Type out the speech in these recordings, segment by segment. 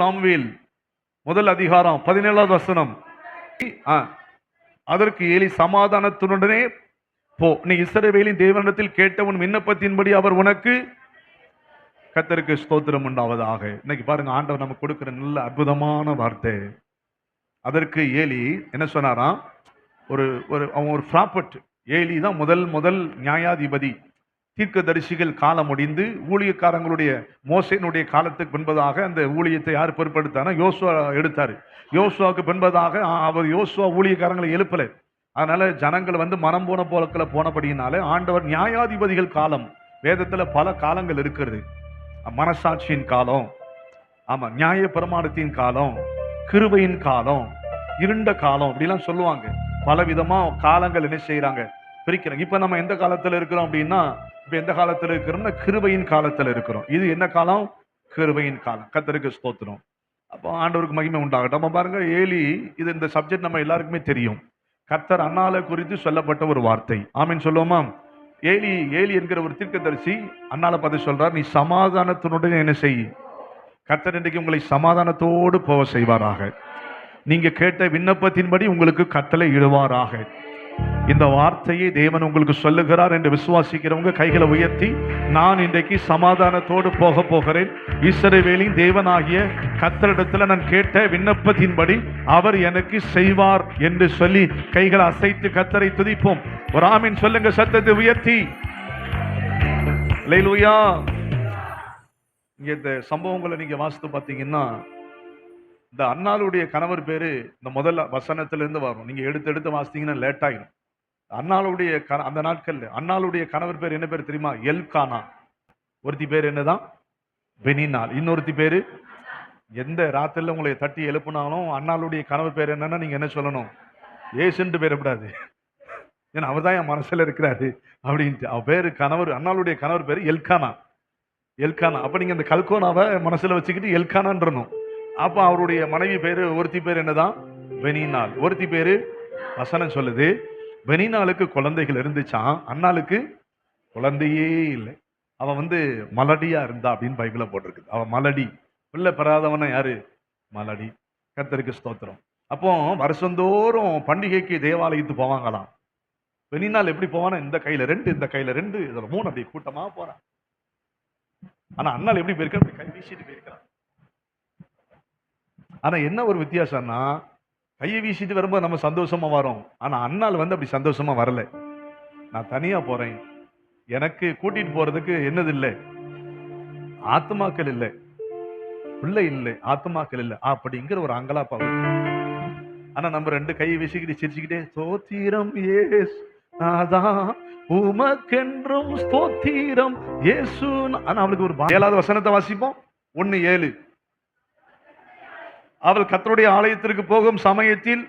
Samuel முதல் அதிகாரம் பதினேழாவது வசனம். ஆ, அதற்கு ஏலி சமாதானத்துடனே போ. நீ இசரவேலின் தேவனிடத்தில் கேட்ட உன் விண்ணப்பத்தின்படி அவர் உனக்கு கத்தருக்கு ஸ்தோத்திரம் உண்டாவதாக. இன்னைக்கு பாருங்க ஆண்டவர் நமக்கு கொடுக்கிற நல்ல அற்புதமான வார்த்தை. அதற்கு ஏலி என்ன சொன்னாராம்? ஒரு ஒரு அவன் ஒரு ப்ராப்பர்ட் ஏலி தான் முதல் முதல் நியாயாதிபதி. தீர்க்கதரிசிகள் காலம் முடிந்து ஊழியக்காரங்களுடைய மோசையினுடைய காலத்துக்கு பின்பதாக அந்த ஊழியத்தை யார் பொறுப்படுத்தானா யோசுவா எடுத்தார். யோசுவாவுக்கு பின்பதாக அவர் யோசுவா ஊழியக்காரங்களை எழுப்பலை. அதனால் ஜனங்கள் வந்து மனம் போன போலக்கில் போனபடியினாலே ஆண்டவர் நியாயாதிபதிகள் காலம் வேதத்தில் பல காலங்கள் இருக்கிறது. மனசாட்சியின் காலம் ஆமாம் நியாய பிரமாணத்தின் காலம் கிருபையின் காலம் இருண்ட காலம் அப்படிலாம் சொல்லுவாங்க. பல விதமாக காலங்கள் என்ன செய்கிறாங்க பிரிக்கிறாங்க. இப்போ நம்ம எந்த காலத்தில் இருக்கிறோம் அப்படின்னா இப்ப எந்த காலத்துல இருக்கிறோம்னா கிருபையின் காலத்துல இருக்கிறோம். இது என்ன காலம்? கிருபையின் காலம். கத்தருக்கு ஸ்தோத்திரம். அப்போ ஆண்டவருக்கு மகிமை உண்டாகட்டும். நம்ம பாருங்க ஏலி இது இந்த சப்ஜெக்ட் நம்ம எல்லாருக்குமே தெரியும். கர்த்தர் அண்ணால குறித்து சொல்லப்பட்ட ஒரு வார்த்தை. ஆமீன் சொல்லுவோமா? ஏலி ஏலி என்கிற ஒரு தீர்க்கதரிசி அண்ணால பார்த்து சொல்றார் நீ சமாதானத்தினுடன் என்ன செய்? கர்த்தர் இன்றைக்கு உங்களை சமாதானத்தோடு போக செய்வாராக. நீங்க கேட்ட விண்ணப்பத்தின்படி உங்களுக்கு கட்டளை இடுவாராக. இந்த வார்த்தையை தேவன் உங்களுக்கு சொல்லுகிறார் என்று விசுவாசிக்கிறவங்க கைகளை உயர்த்தி நான் இன்றைக்கு சமாதானத்தோடு போக போகிறேன். இஸ்ரவேலின் தேவனாகிய கத்தரிடத்தில் நான் கேட்ட விண்ணப்பத்தின்படி அவர் எனக்கு செய்வார் என்று சொல்லி கைகளை அசைத்து கத்தரை துதிப்போம். ஒரு ஆமீன் சொல்லுங்க சத்தத்தை உயர்த்தி. லைலூயா இங்கே இந்த சம்பவங்களை நீங்கள் வாசித்து பார்த்தீங்கன்னா இந்த அண்ணாளுடைய கணவர் பேர் இந்த முதல் வசனத்திலேருந்து வரும். நீங்கள் எடுத்து எடுத்து வாசித்தீங்கன்னா லேட் ஆகிடும் அண்ணாளுடைய க- அந்த நாட்கள்ல அண்ணாளுடைய கணவர் பேர் என்ன பேர் தெரியுமா? எல்கானா. ஒருத்தி பேர் என்னதான்? பெனினால். இன்னொருத்தி பேரு? எந்த ராத்திரில உங்களை தட்டி எழுப்புனாலும் அண்ணாளுடைய கணவர் பேர் என்னன்னா நீங்க என்ன சொல்லணும்? ஏசுன்ட்டு பேரப்படாது. ஏன்னா அவர் தான் என் மனசுல இருக்கிறாரு அப்படின்ட்டு. அவ பேரு கணவர் அண்ணாளுடைய கணவர் பேர் எல்கானா. எல்கானா. அப்ப நீங்க அந்த கல்கோனாவை மனசுல வச்சுக்கிட்டு எல்கானான்றணும். அப்ப அவருடைய மனைவி பேரு ஒருத்தி பேர் என்னதான்? பெனினால். ஒருத்தி பேரு வசனம் சொல்லுது. பெனினாளுக்கு குழந்தைகள் இருந்துச்சான் அண்ணாளுக்கு குழந்தையே இல்லை. அவன் வந்து மலடியா இருந்தா அப்படின்னு பைபிள போட்டிருக்கு அவன் மலடி. பிள்ளை பெறாதவன யாரு? மலடி. கத்தருக்கு ஸ்தோத்திரம். அப்போ வருஷந்தோறும் பண்டிகைக்கு தேவாலயத்துக்கு போவாங்களாம். பெனினால் எப்படி போவானா இந்த கையில ரெண்டு இந்த கையில ரெண்டு இதுல மூணு அப்படி கூட்டமா போறான். ஆனா அண்ணால் எப்படி போயிருக்க அப்படி கை வீசிட்டு போயிருக்கான். ஆனா என்ன ஒரு வித்தியாசம்னா கையை வீசிட்டு வரும்போது நம்ம சந்தோஷமாக வரோம். ஆனால் அண்ணால் வந்து அப்படி சந்தோஷமாக வரல. நான் தனியாக போகிறேன் எனக்கு கூட்டிகிட்டு போகிறதுக்கு என்னது இல்லை. ஆத்மாக்கள் இல்லை. பிள்ளை இல்லை. ஆத்மாக்கள் இல்லை. அப்படிங்கிற ஒரு அங்கலாப்பா ஆனால் நம்ம ரெண்டு கையை வீசிக்கிட்டு சிரிச்சுக்கிட்டே சோத்திரம் ஏஸ் நாதா உமக்கென்றும் ஸ்தோத்திரம் ஏசுன்னு ஆனா அவளுக்கு ஒரு ஏழாவது வசனத்தை வாசிப்போம். ஒன்னு ஏழு. அவள் கத்தருடைய ஆலயத்திற்கு போகும் சமயத்தில்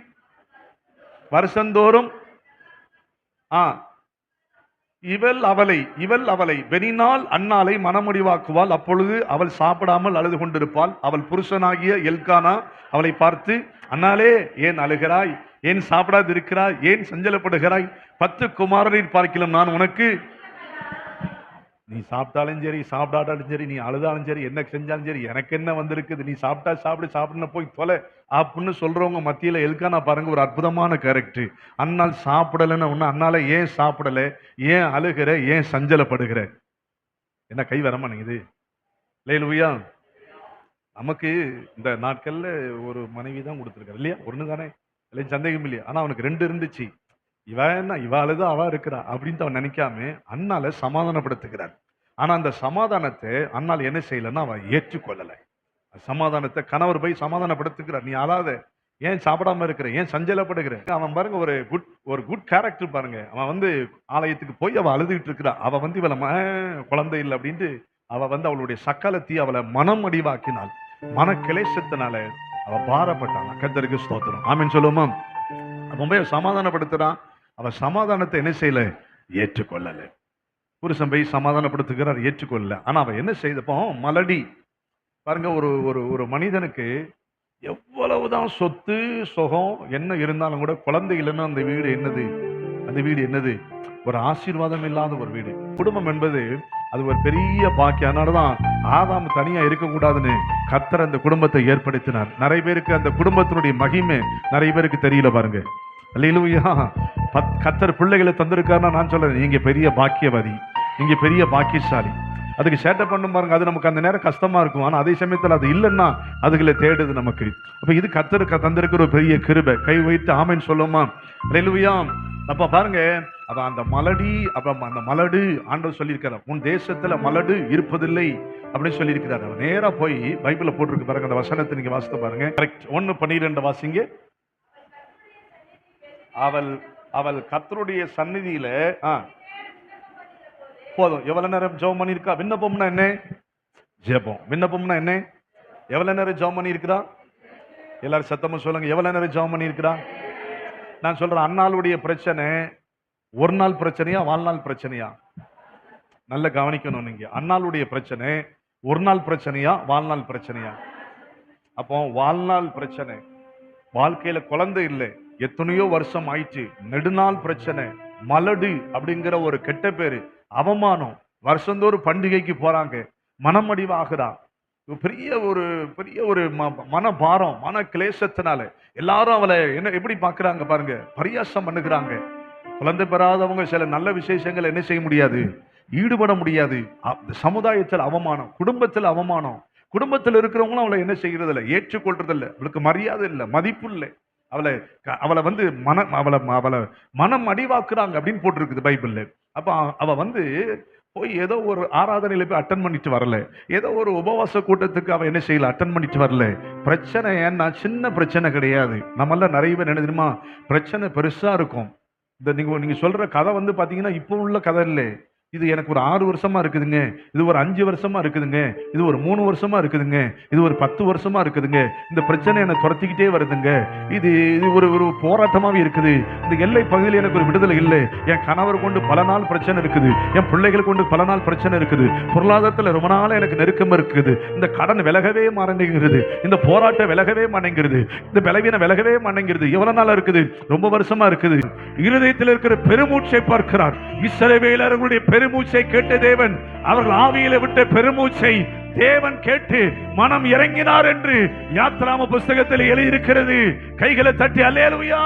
வருஷந்தோறும் ஆ இவள் அவளை இவள் அவளை வெனினால் அன்னாளை மனமுடிவாக்குவாள். அப்பொழுது அவள் சாப்பிடாமல் அழுது கொண்டிருப்பாள். அவள் புருஷனாகிய எல்கானா அவளை பார்த்து அண்ணாலே ஏன் அழுகிறாய்? ஏன் சாப்பிடாது இருக்கிறாய் ஏன் சஞ்சலப்படுகிறாய்? பத்து குமாரரை பார்க்கலாம் நான் உனக்கு நீ சாப்பிட்டாலும் சரி சாப்பிடாட்டாலும் சரி நீ அழுதாலும் சரி என்ன செஞ்சாலும் சரி எனக்கு என்ன வந்திருக்குது? நீ சாப்பிட்டா சாப்பிடு சாப்பிடணும் போய் தொலை. அப்படின்னு மத்தியில் மத்தியில எல்கானா பாருங்க ஒரு அற்புதமான கேரக்டர் அண்ணால் சாப்பிடலைன்னு ஒன்று அன்னால் ஏன் சாப்பிடலை? ஏன் அழுகிற? ஏன் சஞ்சலப்படுகிற? என்ன கை வர மாட்டேங்குது? இல்லையா நமக்கு இந்த நாட்களில் ஒரு மனைவி தான் கொடுத்துருக்காரு இல்லையா? ஒன்று தானே இல்லை சந்தேகம் இல்லையா ஆனால் அவனுக்கு ரெண்டு இருந்துச்சு. இவ என்ன? இவ அழுதா அவ இருக்கிறா அப்படின்ட்டு அவன் நினைக்காம அண்ணால சமாதானப்படுத்துகிறார். ஆனா அந்த சமாதானத்தை அண்ணால் என்ன செய்யலைன்னா அவன் ஏற்றுக்கொள்ளலை. சமாதானத்தை கணவர் போய் சமாதானப்படுத்துகிறார். நீ அழாத. ஏன் சாப்பிடாம இருக்கிற? ஏன் சஞ்சலப்படுகிற? அவன் பாருங்க ஒரு குட் ஒரு குட் கேரக்டர் பாருங்க. அவன் வந்து ஆலயத்துக்கு போய் அவள் அழுதுகிட்டு இருக்கிறா. அவள் வந்து இவளை குழந்தை இல்லை அப்படின்ட்டு அவள் வந்து அவளுடைய சக்கலத்தி அவளை மனம் அடிவாக்கினாள் மன கிளேசத்தினால அவள் பாரப்பட்டான். கத்தருக்கு ஸ்தோத்திரம். ஆமீன் சொல்லுவோமா? ரொம்ப சமாதானப்படுத்துறான். அவ சமாதானத்தை என்ன செய்யல? ஏற்றுக்கொள்ளலை. புருஷன் போய் சமாதானப்படுத்துகிறார் ஏற்றுக்கொள்ளல. ஆனால் அவன் என்ன செய்தப்போ மலடி. பாருங்க ஒரு ஒரு ஒரு மனிதனுக்கு எவ்வளவுதான் சொத்து சுகம் என்ன இருந்தாலும் கூட குழந்தை இல்லைன்னா அந்த வீடு என்னது? அந்த வீடு என்னது? ஒரு ஆசீர்வாதம் இல்லாத ஒரு வீடு. குடும்பம் என்பது அது ஒரு பெரிய பாக்கியம். அதனாலதான் ஆதாம் தனியா இருக்கக்கூடாதுன்னு கத்தர் அந்த குடும்பத்தை ஏற்படுத்தினார். நிறைய பேருக்கு அந்த குடும்பத்தினுடைய மகிமை நிறைய பேருக்கு தெரியல பாருங்க. அல்லேலூயா பத் கத்தர் பிள்ளைகளை தந்திருக்காருன்னா நான் சொல்கிறேன் இங்கே பெரிய பாக்கியவாதி இங்கே பெரிய பாக்கியசாலி. அதுக்கு சேட்டை பண்ணும் பாருங்க அது நமக்கு அந்த நேரம் கஷ்டமாக இருக்கும். ஆனால் அதே சமயத்தில் அது இல்லைன்னா அதுகளை தேடுது நமக்கு. அப்போ இது கத்தருக்கு தந்திருக்கிற ஒரு பெரிய கிருபை. கை வைத்து ஆமைன்னு சொல்லுமா ரெலுவியாம் அப்போ பாருங்க அப்போ அந்த மலடி அப்போ அந்த மலடு ஆண்டவர் சொல்லியிருக்கிறார் உன் தேசத்தில் மலடு இருப்பதில்லை. அப்படின்னு சொல்லியிருக்கிறார். அவர் நேராக போய் பைபிளில் போட்டிருக்கு பாருங்க அந்த வசனத்தை நீங்கள் வாசித்து பாருங்க. கரெக்ட் ஒன்று பன்னிரெண்டு வாசிங்க. அவள் அவள் கத்தருடைய சந்நிதியில ஆ. போதும். எவ்வளவு நேரம் ஜெபம் பண்ணியிருக்கா? விண்ணப்பம்னா என்ன? ஜெபம். விண்ணப்பம்னா என்ன? எவ்வளவு நேரம் ஜெபம் பண்ணியிருக்கிறா? எல்லாரும் சத்தமா சொல்லுங்க. எவ்வளவு நேரம் ஜெபம் பண்ணியிருக்கிறா? நான் சொல்றேன் அண்ணாளுடைய பிரச்சனை ஒரு நாள் பிரச்சனையா வாழ்நாள் பிரச்சனையா? நல்ல கவனிக்கணும் நீங்க. அண்ணாளுடைய பிரச்சனை ஒரு நாள் பிரச்சனையா வாழ்நாள் பிரச்சனையா? அப்போ வாழ்நாள் பிரச்சனை. வாழ்க்கையில குழந்தை இல்லை. எத்தனையோ வருஷம் ஆயிடுச்சு நெடுநாள் பிரச்சனை மலடு அப்படிங்கிற ஒரு கெட்ட பேரு. அவமானம். வருஷந்தோறும் பண்டிகைக்கு போறாங்க. மனமடிவாகிறா. பெரிய ஒரு பெரிய ஒரு ம- மனபாரம் மன கிளேசத்தினால எல்லாரும் அவளை என்ன எப்படி பாக்குறாங்க பாருங்க. பரியாசம் பண்ணுகிறாங்க. குழந்தை பெறாதவங்க சில நல்ல விசேஷங்கள் என்ன செய்ய முடியாது? ஈடுபட முடியாது. சமுதாயத்தில் அவமானம் குடும்பத்தில் அவமானம். குடும்பத்தில் இருக்கிறவங்களும் அவளை என்ன செய்யறது ஏற்றுக்கொள்றதில்லை. அவளுக்கு மரியாதை இல்லை மதிப்பு இல்லை. அவளை க- அவளை வந்து மன அவளை அவளை மனம் அடிவாக்குறாங்க அப்படின்னு போட்டிருக்குது பைபிளில். அப்போ அவள் வந்து போய் ஏதோ ஒரு ஆராதனையில போய் அட்டன் பண்ணிட்டு வரல. ஏதோ ஒரு உபவாச கூட்டத்துக்கு அவள் என்ன செய்யல? அட்டன் பண்ணிட்டு வரல. பிரச்சனை ஏன்னா சின்ன பிரச்சனை கிடையாது. நம்மளாம் நிறைய பேர் என்ன தெரியுமா? பிரச்சனை பெருசாக இருக்கும். இந்த நீங்கள் நீங்கள் சொல்கிற கதை வந்து பார்த்தீங்கன்னா இப்போ உள்ள கதை இல்லை. இது எனக்கு ஒரு ஆறு வருஷமா இருக்குதுங்க. இது ஒரு அஞ்சு வருஷமா இருக்குதுங்க. இது ஒரு மூணு வருஷமா இருக்குதுங்க. இது ஒரு பத்து வருஷமா இருக்குதுங்க. இந்த பிரச்சனை என்னை துரத்திக்கிட்டே வருதுங்க. இது இது ஒரு ஒரு போராட்டமாகவே இருக்குது. இந்த எல்லை பகுதியில் எனக்கு ஒரு விடுதலை இல்லை. என் கணவர் கொண்டு பல நாள் பிரச்சனை இருக்குது. என் பிள்ளைகள் கொண்டு பல நாள் பிரச்சனை இருக்குது. பொருளாதாரத்தில் ரொம்ப நாள் எனக்கு நெருக்கம் இருக்குது. இந்த கடன் விலகவே மாட்டேங்கிறது இந்த போராட்டம் விலகவே மாட்டேங்கிறது இந்த பலவீனம் விலகவே மாட்டேங்கிறது எவ்வளவு நாளா இருக்குது? ரொம்ப வருஷமா இருக்குது. இருதயத்தில் இருக்கிற பெருமூச்சை பார்க்கிறார். இஸ்ரவேலர்களுடைய பெருமூச்சை கேட்ட தேவன் அவர்கள் ஆவியில விட்ட பெருமூச்சை தேவன் கேட்டு மனம் இறங்கினார் என்று யாத்ராம புஸ்தகத்தில் எழுதியிருக்கிறது. கைகளை தட்டி அல்லேலுயா!